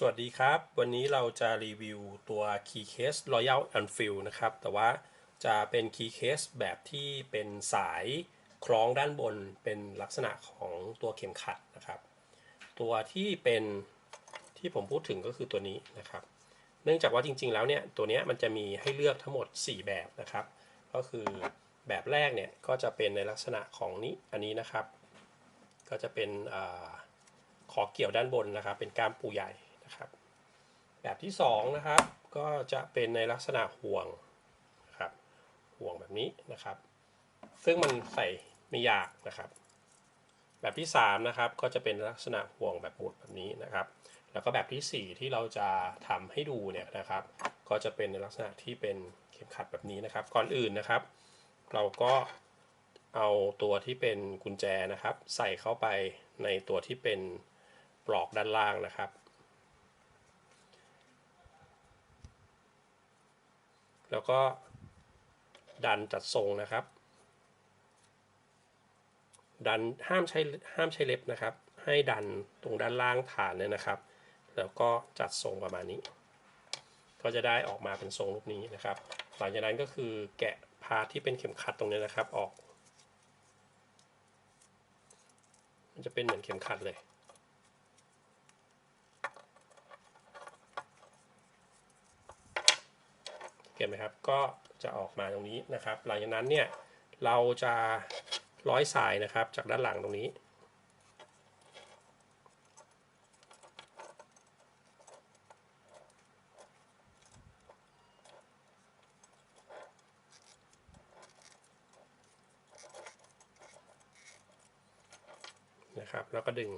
สวัสดีครับ วันนี้เราจะรีวิวตัว Key Case Royal Enfield นะครับ แต่ว่าจะเป็น Key Case แบบที่เป็นสายคล้องด้านบนเป็นลักษณะของตัวเข็มขัดนะครับ ตัวที่เป็นที่ผมพูดถึงก็คือตัวนี้นะครับ เนื่องจากว่าจริง ๆ แล้วเนี่ยตัวนี้มันจะมีให้เลือกทั้งหมด 4 แบบนะครับ ก็คือแบบแรกเนี่ยก็จะเป็นในลักษณะของนี้อันนี้นะครับ ก็จะเป็นอขอเกี่ยวด้านบนนะครับ เป็นก้ามปูใหญ่ นะครับ แบบที่2นะครับก็จะเป็นในลักษณะห่วงนะครับห่วงแบบนี้นะครับ ซึ่งมันใส่ไม่ยากนะครับ แบบที่3นะครับก็จะเป็นลักษณะห่วงแบบหมุดแบบนี้นะครับ แล้วก็แบบที่ 4 ที่เราจะทำให้ดูเนี่ยนะครับ ก็จะเป็นในลักษณะที่เป็นเข็มขัดแบบนี้นะครับ ก่อนอื่นนะครับ เราก็เอาตัวที่เป็นกุญแจนะครับ ใส่เข้าไปในตัวที่เป็นปลอกด้านล่างนะครับ แล้วก็ดันจัดทรงนะครับ ดันห้ามใช้ห้ามใช้เล็บนะครับ ให้ดันตรงด้านล่างฐานเนี่ยนะครับ แล้วก็จัดทรงประมาณนี้ ก็จะได้ออกมาเป็นทรงรูปนี้นะครับ หลังจากนั้นก็คือแกะพาที่เป็นเข็มขัดตรงนี้นะครับออก มันจะเป็นเหมือนเข็มขัดเลย เห็นไหมครับ ก็จะออกมาตรงนี้นะครับ หลังจากนั้นเนี่ยเราจะร้อยสายนะครับ จากด้านหลังตรงนี้นะครับ แล้วก็ดึง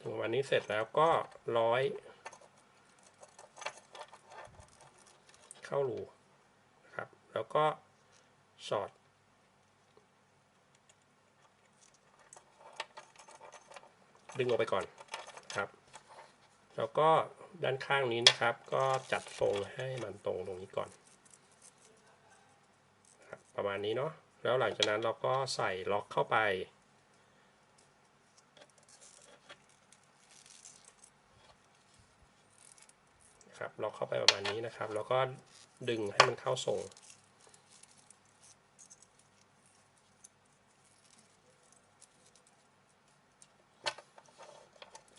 ถึงวันนี้เสร็จแล้วก็ร้อย เข้ารูนะครับ แล้วก็สอด ดึงออกไปก่อนครับ แล้วก็ด้านข้างนี้นะครับ ก็จัดทรงให้มันตรงตรงนี้ก่อนรประมาณนี้เนาะแล้วหลังจากนั้นเราก็ใส่ล็อกเข้าไป ครับล็อกเข้าไปประมาณนี้นะครับ แล้วก็ดึงให้มันเข้าทรง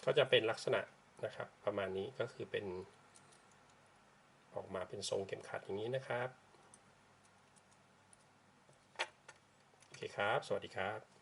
ก็จะเป็นลักษณะนะครับ ประมาณนี้ก็คือเป็น ออกมาเป็นทรงเข็มขัดอย่างนี้นะครับ โอเคครับ สวัสดีครับ